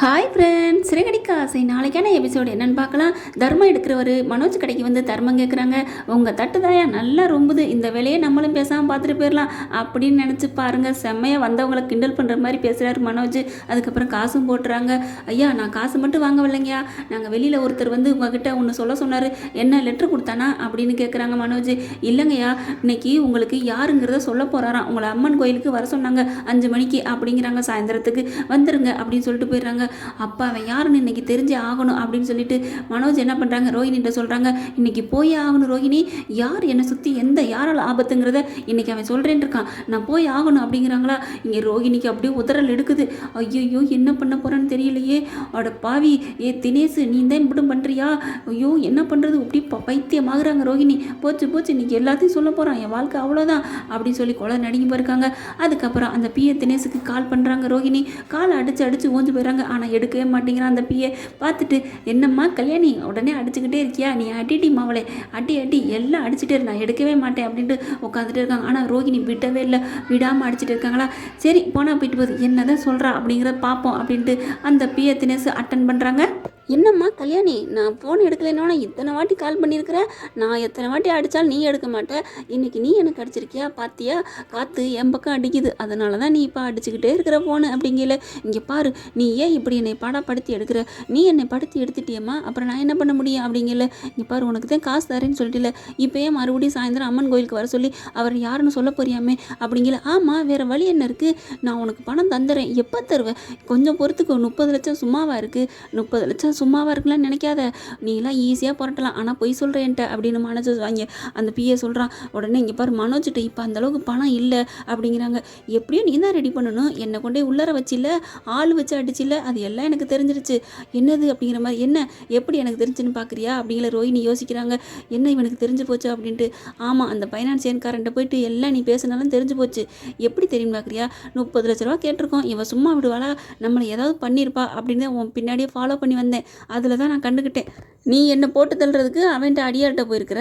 Hi friends Siragadikka ஆசை நாளைக்கான episode என்னன்னு பார்க்கலாம். தர்மம் எடுக்கிறவர் மனோஜ் கடைக்கு வந்து தர்மம் கேட்குறாங்க உங்கள் தட்டு தாயா நல்லா ரொம்புது. இந்த வேலையை நம்மளும் பேசாமல் பார்த்துட்டு போயிடலாம் அப்படின்னு நினச்சி பாருங்கள் செம்மையாக வந்தவங்களை கிண்டல் பண்ணுற மாதிரி பேசுகிறாரு மனோஜ். அதுக்கப்புறம் காசும் போட்டுறாங்க. ஐயா நான் காசு மட்டும் வாங்கவில்லைங்கய்யா. நாங்கள் வெளியில் ஒருத்தர் வந்து உங்ககிட்ட ஒன்று சொல்ல சொன்னார். என்ன லெட்ரு கொடுத்தானா அப்படின்னு கேட்குறாங்க மனோஜ். இல்லைங்கய்யா இன்னைக்கு உங்களுக்கு யாருங்கிறத சொல்ல போகிறாராம் உங்களை அம்மன் கோயிலுக்கு வர சொன்னாங்க. அஞ்சு மணிக்கு அப்படிங்கிறாங்க. சாயந்தரத்துக்கு வந்துருங்க அப்படின்னு சொல்லிட்டு போயிடுறாங்க. அப்பா அவன் யாருன்னு இன்றைக்கி தெரிஞ்சே ஆகணும் அப்படின்னு சொல்லிட்டு மனோஜ் என்ன பண்ணுறாங்க ரோஹிணிகிட்ட சொல்கிறாங்க இன்றைக்கி போயே ஆகணும் ரோஹிணி யார் என்னை சுற்றி எந்த யாரால் ஆபத்துங்கிறத இன்றைக்கி அவன் சொல்கிறேன் இருக்கான். நான் போய் ஆகணும் அப்படிங்கிறாங்களா? இங்கே ரோஹிணிக்கு அப்படியே உதறல் எடுக்குது. ஐயோ என்ன பண்ண போகிறேன்னு தெரியலையே. அட பாவி. ஏ தினேஷ் நீ தான் இப்படி பண்ணுறியா ஐயோ என்ன பண்ணுறது இப்படி பைத்தியமாகறாங்க ரோஹிணி போச்சு போச்சு. இன்றைக்கி எல்லாத்தையும் சொல்ல போகிறான் என் வாழ்க்கை அவ்வளோதான் அப்படின்னு சொல்லி குழந்தை நடுங்கி போயிருக்காங்க அதுக்கப்புறம் அந்த பிஏ தினேஷுக்கு கால் பண்ணுறாங்க ரோஹிணி காலை அடித்து அடித்து ஓஞ்சு போயிடுறாங்க. ஆனால் எடுக்கவே மாட்டேங்கிறான் அந்த பியை. பார்த்துட்டு என்னம்மா கல்யாணி உடனே அடிச்சுக்கிட்டே இருக்கியா? நீ அடிடி மாவளே அடி அடி எல்லாம் அடிச்சுட்டே நான் எடுக்கவே மாட்டேன் அப்படின்ட்டு உட்காந்துட்டு இருக்காங்க. ஆனால் ரோகிணி விடவே இல்லை விடாமல் அடிச்சுட்டு இருக்காங்களா? சரி போனால் போயிட்டு போகுது என்னதான் சொல்கிறா அப்படிங்கிறத பார்ப்போம் அப்படின்ட்டு அந்த பிஏ தினேசு அட்டன் பண்ணுறாங்க என்னம்மா கல்யாணி நான் ஃபோன் எடுக்கலைன்னா இத்தனை வாட்டி கால் பண்ணியிருக்கிறேன் நான் எத்தனை வாட்டி அடித்தாலும் நீ எடுக்க மாட்டேன் இன்னைக்கு நீ எனக்கு அடிச்சிருக்கியா? பார்த்தியா காற்று என் பக்கம் அடிக்குது. அதனால தான் நீ இப்போ அடிச்சுக்கிட்டே இருக்கிற ஃபோனு அப்படிங்கல. இங்கே பாரு நீ ஏன் இப்படி என்னை பாடப்படுத்தி எடுக்கிற? நீ என்னை படுத்தி எடுத்துட்டியம்மா? அப்புறம் நான் என்ன பண்ண முடியும் அப்படிங்கல. இங்கே பாரு உனக்கு தான் காசு தரேன்னு சொல்லிட்டுல. இப்போ ஏன் மறுபடியும் சாயந்தரம் அம்மன் கோயிலுக்கு வர சொல்லி அவர் யாருன்னு சொல்ல போறியாமே அப்படிங்கல. ஆமாம் வேறு வழி என்ன இருக்குது நான் உனக்கு பணம் தந்துடுறேன் எப்போ தருவேன் கொஞ்சம் பொறுத்துக்கு. முப்பது லட்சம் சும்மாவாக இருக்குது முப்பது லட்சம் சும்மாவாக இருக்குன்னு நினைக்காத. நீலாம் ஈஸியாக புரட்டலாம். ஆனால் பொய் சொல்கிறேன்ட்ட அப்படின்னு மனோஜ் வாங்க அந்த பிஏ சொல்கிறான் உடனே இங்கே பாரு மனோஜ்கிட்ட இப்போ அந்த அளவுக்கு பணம் இல்லை அப்படிங்கிறாங்க. எப்படியும் நீ தான் ரெடி பண்ணணும். என்னை கொண்டே உள்ளர வச்சில்ல ஆள் வச்சு அடிச்சில்ல. அது எல்லாம் எனக்கு தெரிஞ்சிருச்சு. என்னது? அப்படிங்கிற மாதிரி என்ன? எப்படி எனக்கு தெரிஞ்சுன்னு பார்க்குறியா அப்படிங்கிற ரோஹினி யோசிக்கிறாங்க. என்ன இவனுக்கு தெரிஞ்சு போச்சு? அப்படின்ட்டு. ஆமாம் அந்த ஃபைனான்சியன்காரன்ட்ட போயிட்டு எல்லாம் நீ பேசினாலும் தெரிஞ்சு போச்சு. எப்படி தெரியும் பார்க்குறியா முப்பது லட்ச ரூபா கேட்டிருக்கோம். இவன் சும்மா விடுவாளா? நம்மளை ஏதாவது பண்ணியிருப்பா அப்படின்னு உன் பின்னாடியே ஃபாலோ பண்ணி வந்தேன். அதில் தான் நான் கண்டுக்கிட்டேன் நீ என்னை போட்டு தள்ளுறதுக்கு அவன்கிட்ட அடியார்கிட்ட போயிருக்கிற?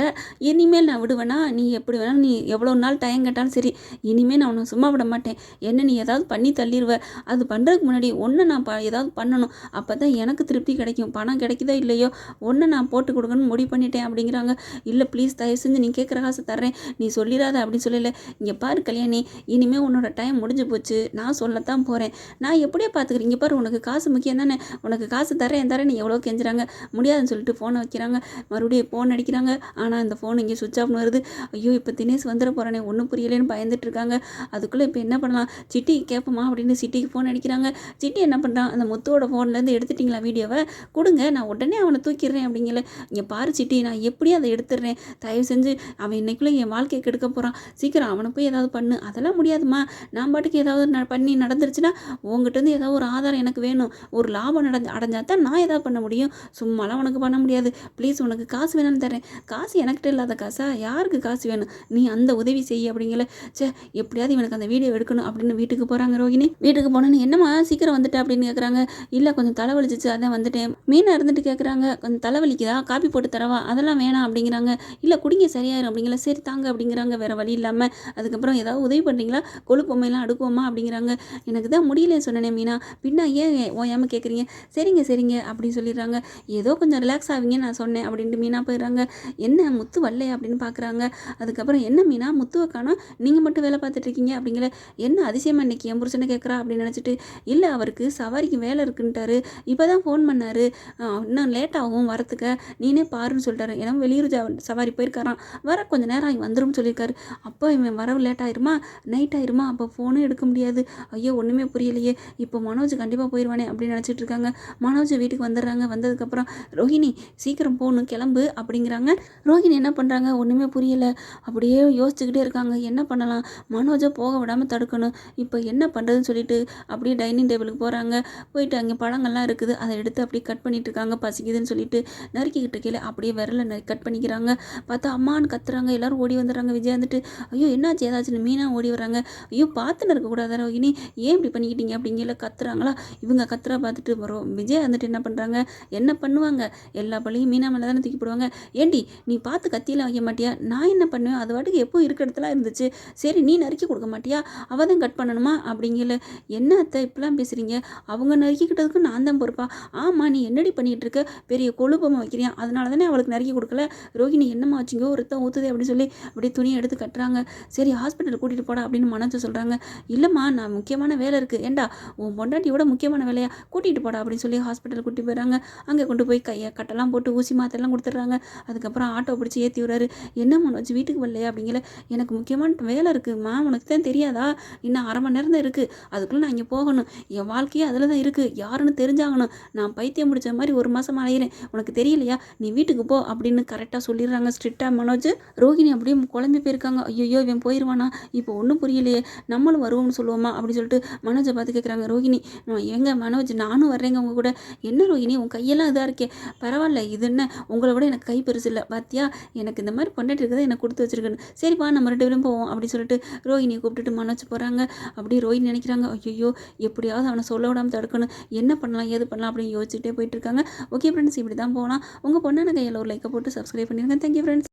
இனிமேல் நான் விடுவேனா? நீ எப்படி வேணாலும் நீ எவ்வளோ நாள் டைம் கேட்டாலும் சரி இனிமேல் நான் உன்னை சும்மா விட மாட்டேன். என்ன நீ ஏதாவது பண்ணி தள்ளிடுவ அது பண்ணுறதுக்கு முன்னாடி ஒன்று நான் ப ஏதாவது பண்ணணும். அப்போ தான் எனக்கு திருப்தி கிடைக்கும். பணம் கிடைக்குதோ இல்லையோ ஒன்று நான் போட்டு கொடுக்கணும்னு முடிவு பண்ணிட்டேன் அப்படிங்கிறாங்க. இல்லை ப்ளீஸ் தயவு செஞ்சு நீ கேட்குற காசு தர்றேன். நீ சொல்லிடாத அப்படின்னு சொல்லல. இங்கே பாரு கல்யாணி இனிமேல் உன்னோட டைம் முடிஞ்சு போச்சு. நான் சொல்லத்தான் போகிறேன் நான் எப்படியே பார்த்துக்கிறேன் இங்கே பாரு உனக்கு காசு முக்கியம் தானே. உனக்கு காசு தரேன் தரேன் நீ எவ்வளோ கெஞ்சுறாங்க? முடியாதுன்னு சொல்லிட்டு ஃபோனை வைக்கிறாங்க. மறுபடியும் ஃபோன் அடிக்கிறாங்க. ஆனால் அந்த ஃபோன் இங்கே சுவிட்ச் ஆஃப்னு வருது. ஐயோ இப்போ தினேஷ் வந்துட போகிறானே ஒன்றும் புரியலேன்னு பயந்துட்டு இருக்காங்க. அதுக்குள்ளே இப்போ என்ன பண்ணலாம்? சிட்டி கேட்போமா அப்படின்னு சிட்டிக்கு ஃபோன் அடிக்கிறாங்க. சிட்டி என்ன பண்ணுறான் அந்த முத்துவோட ஃபோன்லேருந்து எடுத்துட்டிங்களா வீடியோவை கொடுங்க நான் உடனே அவனை தூக்கிடுறேன் அப்படிங்கல. இங்கே பாரு சிட்டி நான் எப்படியும் அதை எடுத்துடுறேன். தயவு செஞ்சு அவன் இன்னைக்குள்ளே என் வாழ்க்கையை கெடுக்க போகிறான் சீக்கிரம் அவனை போய் ஏதாவது பண்ணு. அதெல்லாம் முடியாதும்மா. நான் பாட்டுக்கு ஏதாவது ந- பண்ணி நடந்துருச்சுன்னா உங்ககிட்டருந்து ஏதாவது ஒரு ஆதாரம் எனக்கு வேணும். ஒரு லாபம் நடந்து அடைஞ்சா தான் நான் ஏதாவது பண்ண முடியும். சும்மாலாம் உனக்கு பண்ண முடியாது. ப்ளீஸ் உனக்கு காசு வேணும்னு தரேன் காசு எனக்கிட்ட இல்லாத காசா? யாருக்கு காசு வேணும்? நீ அந்த உதவி செய்ய அப்படிங்கல. சே எப்படியாவது இவனுக்கு அந்த வீடியோ எடுக்கணும் அப்படின்னு வீட்டுக்கு போகிறாங்க ரோகிணி. வீட்டுக்கு போனோன்னு என்னம்மா சீக்கிரம் வந்துட்டு அப்படின்னு கேட்குறாங்க இல்லை கொஞ்சம் தலைவலிச்சிச்சு அதான் வந்துட்டேன். மீனாக இருந்துட்டு கேட்குறாங்க கொஞ்சம் தலைவலிக்குதா? காப்பி போட்டு தரவா? அதெல்லாம் வேணாம் அப்படிங்கிறாங்க. இல்லை குடிங்க சரியாயிரும் அப்படிங்கல. சரி தாங்க அப்படிங்கிறாங்க. வேறு வழி இல்லாமல் அதுக்கப்புறம் ஏதாவது உதவி பண்ணுறீங்களா கொழுப்பொம்மையெல்லாம் அடுக்குவோமா அப்படிங்கிறாங்க. எனக்கு தான் முடியலன்னு சொன்னேனே மீனா. பின்னா ஏன் ஓயாமல் கேட்குறீங்க சரிங்க சரிங்க அப்படி அப்படின்னு சொல்லிடுறாங்க. ஏதோ கொஞ்சம் ரிலாக்ஸ் ஆவீங்க நான் சொன்னேன் அப்படின்ட்டு மீனா போயிடுறாங்க. என்ன முத்து வரலையா அப்படின்னு பார்க்குறாங்க அதுக்கப்புறம் என்ன மீனா முத்துவை நீங்கள் மட்டும் வேலை பார்த்துட்ருக்கீங்க அப்படிங்கிற என்ன அதிசயமாக இன்றைக்கி என் புருஷனை கேட்குறா அப்படின்னு நினச்சிட்டு இல்லை அவருக்கு சவாரிக்கு வேலை இருக்குன்ட்டாரு. இப்போ தான் ஃபோன் பண்ணார் இன்னும் லேட் ஆகும் வரத்துக்கு. நீனே பாருன்னு சொல்லிட்டாரு. ஏன்னா வெளியூர் ஜா- சவாரி போயிருக்காராம். வர கொஞ்சம் நேரம் ஆகி வந்துரும்னு சொல்லியிருக்காரு. அப்போ இவன் வரவு லேட் ஆயிருமா? நைட் ஆயிருமா? அப்போ ஃபோனும் எடுக்க முடியாது. ஐயோ ஒன்றுமே புரியலையே. இப்போ மனோஜ் கண்டிப்பாக போயிடுவானே அப்படின்னு நினச்சிட்டு இருக்காங்க. மனோஜ் வீட்டுக்கு வந்துடுறாங்க. வந்ததுக்கப்புறம் ரோஹிணி சீக்கிரம் போகணும் கிளம்பு அப்படிங்கிறாங்க. ரோஹிணி என்ன பண்ணுறாங்க ஒன்றுமே புரியல. அப்படியே யோசிச்சுக்கிட்டே இருக்காங்க. என்ன பண்ணலாம்? மனோஜை போக விடாமல் தடுக்கணும். இப்போ என்ன பண்ணுறதுன்னு சொல்லிட்டு அப்படியே டைனிங் டேபிளுக்கு போகிறாங்க போயிட்டு அங்கே பழங்கள்லாம் இருக்குது. அதை எடுத்து அப்படியே கட் பண்ணிட்டு இருக்காங்க. பசிக்குதுன்னு சொல்லிட்டு நறுக்கிக்கிட்டு கீழே அப்படியே விரல நறு கட் பண்ணிக்கிறாங்க. பார்த்தா அம்மான்னு கத்துறாங்க. எல்லாரும் ஓடி வந்துடுறாங்க. விஜய் வந்துட்டு ஐயோ என்னாச்சு? ஏதாச்சுன்னு? மீனா ஓடி வராங்க ஐயோ பார்த்துன்னு இருக்கக்கூடாது ரோஹிணி. ஏன் இப்படி பண்ணிக்கிட்டீங்க? அப்படிங்கிற கத்துறாங்களா? இவங்க கத்துறா பார்த்துட்டு வரோம் விஜய் வந்துட்டு என்ன பண்ணுறாங்க பண்ணுறாங்க என்ன பண்ணுவாங்க? எல்லா பள்ளியும் மீனா மேலே தானே தூக்கி போடுவாங்க. ஏண்டி நீ பார்த்து கத்தியில் வைக்க மாட்டியா? நான் என்ன பண்ணுவேன்? அது வாட்டுக்கு எப்போ இருக்கிற இடத்துல இருந்துச்சு. சரி நீ நறுக்கி கொடுக்க மாட்டியா? அவள் தான் கட் பண்ணணுமா? அப்படிங்கல என்ன அத்தை இப்படிலாம் பேசுகிறீங்க அவங்க நறுக்கிக்கிட்டதுக்கு நான் தான் பொறுப்பா? ஆமாம் நீ என்னடி பண்ணிகிட்டு இருக்க? பெரிய கொழுப்பமாக வைக்கிறியா? அதனால தானே அவளுக்கு நறுக்கி கொடுக்கல. ரோஹிணி என்னம்மா வச்சுங்கோ ஒருத்தன் ஊற்றுது அப்படின்னு சொல்லி அப்படியே துணியை எடுத்து கட்டுறாங்க. சரி ஹாஸ்பிட்டல் கூட்டிகிட்டு போடா அப்படின்னு மனசு சொல்கிறாங்க இல்லைம்மா நான் முக்கியமான வேலை இருக்குது ஏண்டா உன் பொண்டாட்டியோட முக்கியமான வேலையா? கூட்டிகிட்டு போடா அப்படின்னு சொல்லி ஹாஸ்பிட்டல் கூட்டி போயிடறாங்க. அங்கே கொண்டு போய் கையை கட்டெல்லாம் போட்டு ஊசி மாத்தெல்லாம் கொடுத்துட்றாங்க. அதுக்கப்புறம் ஆட்டோ பிடிச்சி ஏற்றி விடுறாரு. என்ன மனோஜ் வீட்டுக்கு வரலையா? அப்படிங்கல. எனக்கு முக்கியமான வேலை இருக்குமா உனக்கு தான் தெரியாதா? இன்னும் அரை மணி நேரம் தான் இருக்குது அதுக்குள்ளே நான் இங்கே போகணும். என் வாழ்க்கையே அதில் தான் இருக்குது யாருன்னு தெரிஞ்சாகணும். நான் பைத்தியம் முடிச்ச மாதிரி ஒரு மாதம் அலையிறேன். உனக்கு தெரியலையா? நீ வீட்டுக்கு போ அப்படின்னு கரெக்டாக சொல்லிடுறாங்க. ஸ்ட்ரிக்டாக மனோஜ் ரோஹிணி அப்படியே குழம்பி போயிருக்காங்க. ஐயோ இவன் போயிடுவானா இப்போ ஒன்றும் புரியலையே. நம்மளும் வருவோம்னு சொல்லுவோமா? அப்படின்னு சொல்லிட்டு மனோஜை பார்த்து கேட்குறாங்க ரோஹிணி. எங்கள் எங்க மனோஜ் நானும் வர்றேங்க உங்க கூட. என்ன ரோஹிணி? உன் கையெல்லாம் இதாக இருக்கே. பரவாயில்ல இது என்ன? உங்களை விட எனக்கு கை பெருசு இல்லை. பாத்தியா? எனக்கு இந்த மாதிரி பொண்டாட்டி இருக்கிறத எனக்கு கொடுத்து வச்சிருக்குன்னு சரிப்பா நம்ம ரெண்டு பேரும் போவோம் அப்படின்னு சொல்லிட்டு ரோஹினியை கூப்பிட்டுட்டு மனோஜ் போகிறாங்க அப்படி ரோஹினி நினைக்கிறாங்க ஐயோ எப்படியாவது அவனை சொல்ல விடாமல் தடுக்கணும். என்ன பண்ணலாம் ஏது பண்ணலாம்? அப்படின்னு யோசிச்சுட்டே போயிட்டு இருக்காங்க. ஓகே ஃப்ரெண்ட்ஸ் இப்படி தான் போகலாம் உங்கள் பொண்ணான கையில் ஒரு லைக்கை போட்டு சப்ஸ்கிரைப் பண்ணிடுங்க தேங்க்யூ ஃப்ரெண்ட்ஸ்